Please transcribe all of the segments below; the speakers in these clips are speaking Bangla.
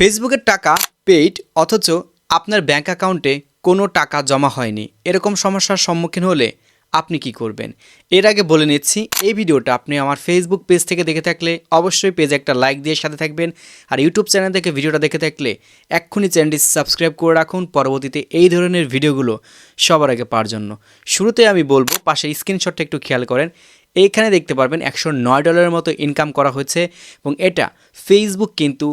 ফেসবুকের টাকা পেইড অথচ আপনার ব্যাংক অ্যাকাউন্টে কোনো টাকা জমা হয়নি। এরকম সমস্যার সম্মুখীন হলে আপনি কি করবেন? এর আগে বলে নিচ্ছি, এই ভিডিওটা আপনি আমার ফেসবুক পেজ থেকে দেখে থাকলে অবশ্যই পেজে একটা লাইক দিয়ে সাথে থাকবেন। আর ইউটিউব চ্যানেল থেকে ভিডিওটা দেখে থাকলে এক্ষুনি চ্যানেলটি সাবস্ক্রাইব করে রাখুন। পরবর্তীতে এই ধরনের ভিডিওগুলো সবার আগে পাওয়ার জন্য। শুরুতে আমি বলব, পাশে স্ক্রিনশটটা একটু খেয়াল করেন। এইখানে দেখতে পারবেন একশো নয় ডলারের মতো ইনকাম করা হয়েছে। এবং এটা ফেসবুক কিন্তু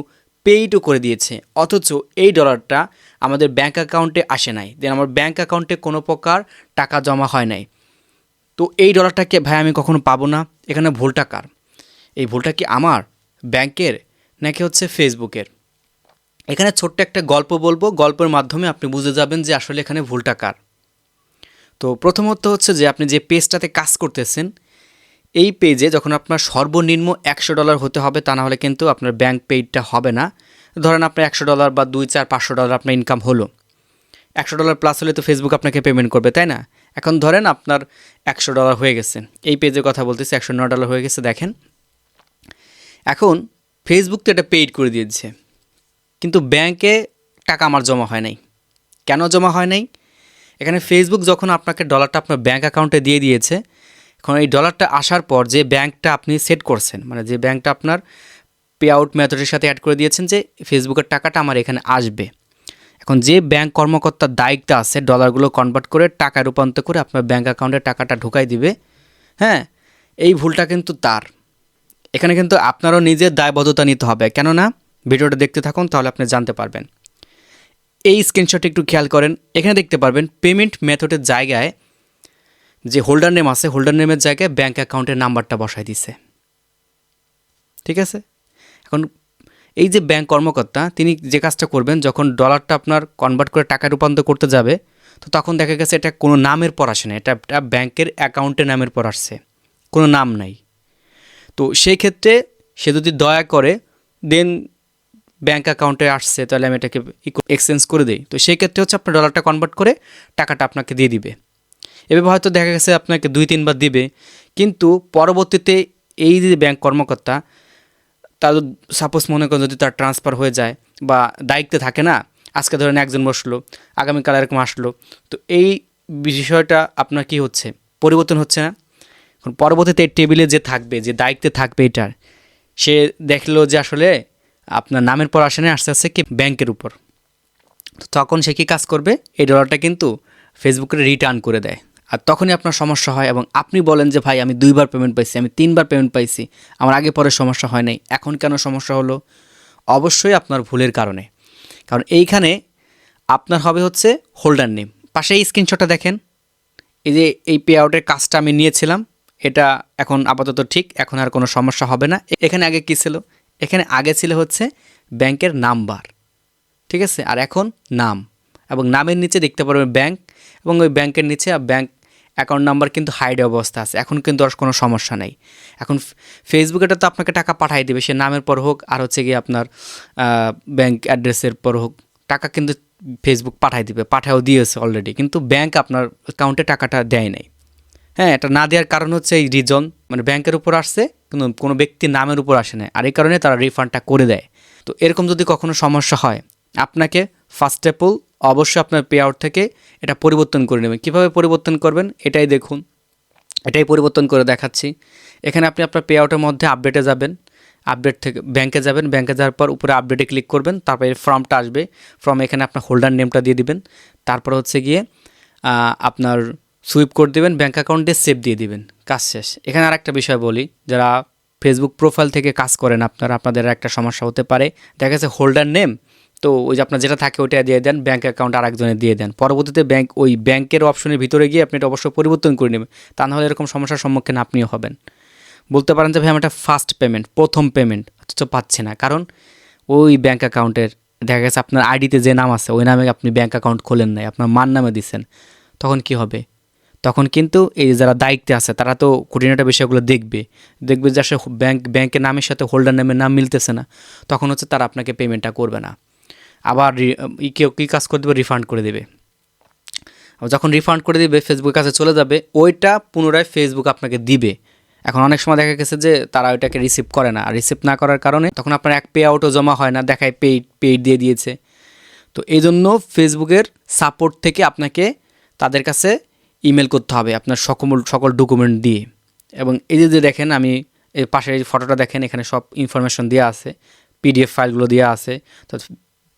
পেইডও করে দিয়েছে, অথচ এই ডলারটা আমাদের ব্যাঙ্ক অ্যাকাউন্টে আসে নাই। দেন আমার ব্যাঙ্ক অ্যাকাউন্টে কোনো প্রকার টাকা জমা হয় নাই। তো এই ডলারটাকে ভাই আমি কখনো পাবো না। এখানে ভুলটা কার? এই ভুলটা কি আমার ব্যাংকের, নাকি হচ্ছে ফেসবুকের এখানে ছোট্ট একটা গল্প বলব। গল্পের মাধ্যমে আপনি বুঝে যাবেন যে আসলে এখানে ভুলটা কার। তো প্রথমত হচ্ছে যে আপনি যে পেজটাতে কাজ করতেছেন এই পেজে যখন আপনার সর্বনিম্ন একশো ডলার হতে হবে, তা না হলে কিন্তু আপনার ব্যাংক পেইডটা হবে না। ধরেন আপনার একশো ডলার বা দুই, চার, পাঁচশো ডলার আপনার ইনকাম হলো। একশো ডলার প্লাস হলে তো ফেসবুক আপনাকে পেমেন্ট করবে, তাই না? এখন ধরেন আপনার একশো ডলার হয়ে গেছে। এই পেজে কথা বলতেছি, একশো নয় ডলার হয়ে গেছে, দেখেন। এখন ফেসবুক তো এটা পেইড করে দিয়েছে, কিন্তু ব্যাংকে টাকা আমার জমা হয় নাই। কেন জমা হয় নাই? এখানে ফেসবুক যখন আপনাকে ডলারটা আপনার ব্যাঙ্ক অ্যাকাউন্টে দিয়ে দিয়েছে এখন এই ডলারটা আসার পর যে ব্যাংকটা আপনি সেট করছেন মানে যে ব্যাংকটা আপনার পে আউট মেথডের সাথে অ্যাড করে দিয়েছেন যে ফেসবুকের টাকাটা আমার এখানে আসবে। এখন যে ব্যাংক কর্মকর্তার দায়িত্ব আছে ডলারগুলো কনভার্ট করে টাকা রূপান্তর করে আপনার ব্যাঙ্ক অ্যাকাউন্টে টাকাটা ঢুকাই দিবে হ্যাঁ? এই ভুলটা কিন্তু তার। এখানে কিন্তু আপনারও নিজের দায়বদ্ধতা নিতে হবে। কেননা, ভিডিওটা দেখতে থাকুন, তাহলে আপনি জানতে পারবেন। এই স্ক্রিনশট একটু খেয়াল করেন। এখানে দেখতে পারবেন পেমেন্ট মেথডের জায়গায় যে হোল্ডার নেম আছে, হোল্ডার নেমের জায়গায় ব্যাঙ্ক অ্যাকাউন্টের নাম্বারটা বসাই দিছে। ঠিক আছে? এখন এই যে ব্যাংক কর্মকর্তা, তিনি যে কাজটা করবেন, যখন ডলারটা আপনার কনভার্ট করে টাকা রূপান্তর করতে যাবে, তো তখন দেখা গেছে এটা কোনো নামের পর আসে না, এটা ব্যাংকের অ্যাকাউন্টের নামের পর আসছে, কোনো নাম নাই। তো সেই ক্ষেত্রে সে যদি দয়া করে, দেন ব্যাঙ্ক অ্যাকাউন্টে আসছে, তাহলে আমি এটাকে এক্সচেঞ্জ করে দিই। তো সেই ক্ষেত্রে হচ্ছে আপনার ডলারটা কনভার্ট করে টাকাটা আপনাকে দিয়ে দিবে। এভাবে হয়তো দেখা গেছে আপনাকে দুই তিনবার দিবে। কিন্তু পরবর্তীতে এই যে ব্যাংক কর্মকর্তা, তার সাপোজ মনে করেন যদি তার ট্রান্সফার হয়ে যায় বা দায়িত্বে থাকে না, আজকে ধরেন একজন বসল, আগামীকাল এরকম আসলো, তো এই বিষয়টা আপনার কি হচ্ছে? পরিবর্তন হচ্ছে না? এখন পরবর্তীতে টেবিলে যে থাকবে, যে দায়িত্বে থাকবে এটার, সে দেখল যে আসলে আপনার নামের পর আসে না আস্তে আস্তে কি ব্যাংকের উপর। তখন সে কী কাজ করবে? এই ডলারটা কিন্তু ফেসবুকে রিটার্ন করে দেয়। আর তখনই আপনার সমস্যা হয় এবং আপনি বলেন যে, ভাই, আমি দুইবার পেমেন্ট পাইছি, আমি তিনবার পেমেন্ট পাইছি, আমার আগে পরে সমস্যা হয় নাই, এখন কেন সমস্যা হলো? অবশ্যই আপনার ভুলের কারণে। কারণ এইখানে আপনার হবে হচ্ছে হোল্ডার নেম পাশে এই স্ক্রিনশটটা দেখেন। এই যে, এই পে আউটের কাজটা আমি নিয়েছিলাম, এটা এখন আপাতত ঠিক, এখন আর কোনো সমস্যা হবে না। এখানে আগে কী ছিল? এখানে আগে ছিল হচ্ছে ব্যাংকের নাম্বার, ঠিক আছে? আর এখন নাম, এবং নামের নিচে দেখতে পারবেন ব্যাংক, এবং ওই ব্যাংকের নিচে ব্যাংক অ্যাকাউন্ট নাম্বার কিন্তু হাইড অবস্থা আছে। এখন কিন্তু আর কোনো সমস্যা নেই। এখন ফেসবুকে তো আপনাকে টাকা পাঠিয়ে দেবে, সে নামের পর হোক আর হচ্ছে গিয়ে আপনার ব্যাংক অ্যাড্রেসের পর হোক, টাকা কিন্তু ফেসবুক পাঠাই দিবে পাঠাও দিয়েছে অলরেডি কিন্তু ব্যাংক আপনার অ্যাকাউন্টে টাকাটা দেয় নাই। হ্যাঁ এটা না দেওয়ার কারণ হচ্ছে এই রিজন মানে ব্যাংকের উপর আসছে কিন্তু কোনো ব্যক্তির নামের উপর আসে না আর এই কারণে তারা রিফান্ডটা করে দেয়। তো এরকম যদি কখনো সমস্যা হয়, আপনাকে ফার্স্ট অফ অল অবশ্যই আপনার পে আউট থেকে এটা পরিবর্তন করে নেবেন। কীভাবে পরিবর্তন করবেন? এটাই দেখুন। এটাই পরিবর্তন করে দেখাচ্ছি। এখানে আপনি আপনার পে আউটের মধ্যে আপডেটে যাবেন। আপডেট থেকে ব্যাংকে যাবেন। ব্যাংকে যাওয়ার পর উপরে আপডেটে ক্লিক করবেন। তারপরে ফর্মটা আসবে। ফর্ম এখানে আপনার হোল্ডার নেমটা দিয়ে দিবেন। তারপর হচ্ছে গিয়ে আপনার সুইপ করে দেবেন। ব্যাঙ্ক অ্যাকাউন্টে সেভ দিয়ে দিবেন। কাজ শেষ। এখানে আর একটা বিষয় বলি। যারা ফেসবুক প্রোফাইল থেকে কাজ করেন আপনারা, আপনাদের একটা সমস্যা হতে পারে। দেখা যাচ্ছে হোল্ডার নেম তো ওই যে আপনার যেটা থাকে ওইটা দিয়ে দেন ব্যাঙ্ক অ্যাকাউন্ট আরেকজনে দিয়ে দেন। পরবর্তীতে ব্যাঙ্ক ওই ব্যাংকের অপশনের ভিতরে গিয়ে আপনি এটা অবশ্যই পরিবর্তন করে নেবেন। তা নাহলে এরকম সমস্যার সম্মুখীন আপনিও হবেন। বলতে পারেন যে, ভাই, আমার একটা ফার্স্ট পেমেন্ট প্রথম পেমেন্ট অথচ পাচ্ছে না। কারণ ওই ব্যাঙ্ক অ্যাকাউন্টের দেখা গেছে আপনার আইডিতে যে নাম আছে, ওই নামে আপনি ব্যাঙ্ক অ্যাকাউন্ট খোলেন নাই, আপনার মান নামে দিচ্ছেন তখন কি হবে? তখন কিন্তু এই যারা দায়িত্বে আছে, তারা তো খুঁটিনাটা বিষয়গুলো দেখবে। দেখবে যে আসলে ব্যাংক ব্যাংকের নামের সাথে হোল্ডার নামের নাম মিলতেছে না। তখন হচ্ছে তারা আপনাকে পেমেন্টটা করবে না। আবার কেউ কী কাজ করে দেবে? রিফান্ড করে দেবে। যখন রিফান্ড করে দিবে ফেসবুকের কাছে চলে যাবে, ওইটা পুনরায় ফেসবুক আপনাকে দিবে। এখন অনেক সময় দেখা গেছে যে তারা ওইটাকে রিসিভ করে না। আর রিসিভ না করার কারণে তখন আপনার এক পে আউটও জমা হয় না, দেখায় পেইড পেইড দিয়ে দিয়েছে। তো এই জন্য ফেসবুকের সাপোর্ট থেকে আপনাকে তাদের কাছে ইমেল করতে হবে আপনার সকল সকল ডকুমেন্ট দিয়ে। এবং এই যে দেখেন আমি পাশের ফটোটা দেখেন, এখানে সব ইনফরমেশন দেওয়া আছে পিডিএফ ফাইলগুলো দেওয়া আছে। তো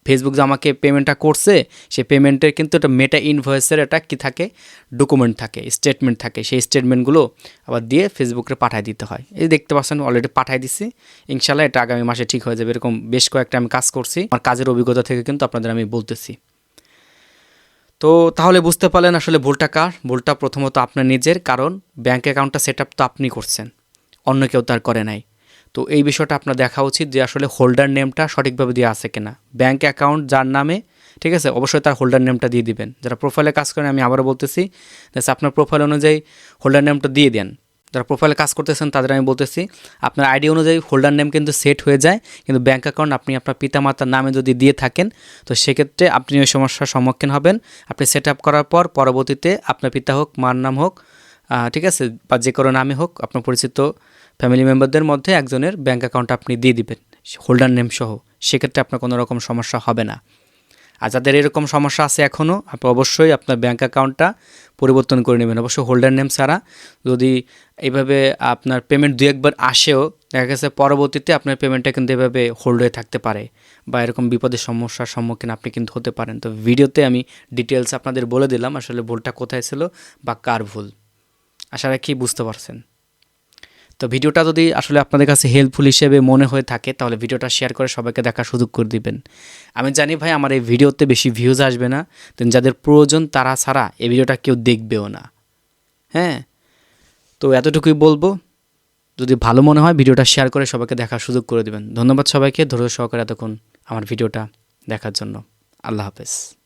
ফেসবুক যে আমাকে পেমেন্টটা করছে, সেই পেমেন্টের কিন্তু একটা মেটা ইনভয়েসের একটা কী থাকে? ডকুমেন্ট থাকে স্টেটমেন্ট থাকে। সেই স্টেটমেন্টগুলো আবার দিয়ে ফেসবুকে পাঠিয়ে দিতে হয়। এই দেখতে পাচ্ছেন অলরেডি পাঠিয়ে দিছি। ইনশাল্লাহ এটা আগামী মাসে ঠিক হয়ে যাবে। এরকম বেশ কয়েকটা আমি কাজ করছি। আমার কাজের অভিজ্ঞতা থেকে কিন্তু আপনাদের আমি বলতেছি। তো তাহলে বুঝতে পারলেন আসলে ভুলটা কার? ভুলটা প্রথমত আপনার নিজের, কারণ ব্যাঙ্ক অ্যাকাউন্টটা সেট আপ তো আপনি করছেন। অন্য কেউ তার করে নাই। তো এই বিষয়টা আপনার দেখা উচিত যে আসলে হোল্ডার নেমটা সঠিকভাবে দেওয়া আছে কিনা। ব্যাঙ্ক অ্যাকাউন্ট যার নামে, ঠিক আছে? অবশ্যই তার হোল্ডার নেমটা দিয়ে দিবেন। যারা প্রোফাইলে কাজ করেন, আমি আবারও বলতেছি আপনার প্রোফাইল অনুযায়ী হোল্ডার নেমটা দিয়ে দেন। যারা প্রোফাইলে কাজ করতেছেন, তাদের আমি বলতেছি, আপনার আইডি অনুযায়ী হোল্ডার নেম কিন্তু সেট হয়ে যায়, কিন্তু ব্যাঙ্ক অ্যাকাউন্ট আপনি আপনার পিতামাতার নামে যদি দিয়ে থাকেন, তো সেক্ষেত্রে আপনি ওই সমস্যার সম্মুখীন হবেন। আপনি সেট আপ করার পর পরবর্তীতে আপনার পিতা হোক, মার নাম হোক ঠিক আছে? বা যে কোনো নামে হোক, আপনার পরিচিত ফ্যামিলি মেম্বারদের মধ্যে একজনের ব্যাঙ্ক অ্যাকাউন্ট আপনি দিয়ে দিবেন হোল্ডার নেম সহ। সেক্ষেত্রে আপনার কোনো রকম সমস্যা হবে না। আর যাদের এরকম সমস্যা আছে এখনও আপনি অবশ্যই আপনার ব্যাঙ্ক অ্যাকাউন্টটা পরিবর্তন করে নেবেন। অবশ্যই হোল্ডার নেম ছাড়া যদি এইভাবে আপনার পেমেন্ট দু একবার আসেও, দেখা গেছে পরবর্তীতে আপনার পেমেন্টটা কিন্তু এভাবে হোল্ড হয়ে থাকতে পারে বা এরকম বিপদের সমস্যার সম্মুখীন আপনি কিন্তু হতে পারেন। তো ভিডিওতে আমি ডিটেলস আপনাদের বলে দিলাম আসলে ভুলটা কোথায় ছিল বা কার ভুল। আশা রাখি বুঝতে পারছেন। তো ভিডিওটা যদি আসলে আপনাদের কাছে হেল্পফুল হিসেবে মনে হয়ে থাকে, তাহলে ভিডিওটা শেয়ার করে সবাইকে দেখার সুযোগ করে দিবেন। আমি জানি ভাই, আমার এই ভিডিওতে বেশি ভিউজ আসবে না দেন যাদের প্রয়োজন তারা ছাড়া এই ভিডিওটা কেউ দেখবেও না। হ্যাঁ? তো এতটুকুই বলব, যদি ভালো মনে হয় ভিডিওটা শেয়ার করে সবাইকে দেখার সুযোগ করে দিবেন। ধন্যবাদ সবাইকে, ধৈর্য সহকারে এতক্ষণ আমার ভিডিওটা দেখার জন্য। আল্লাহ হাফেজ।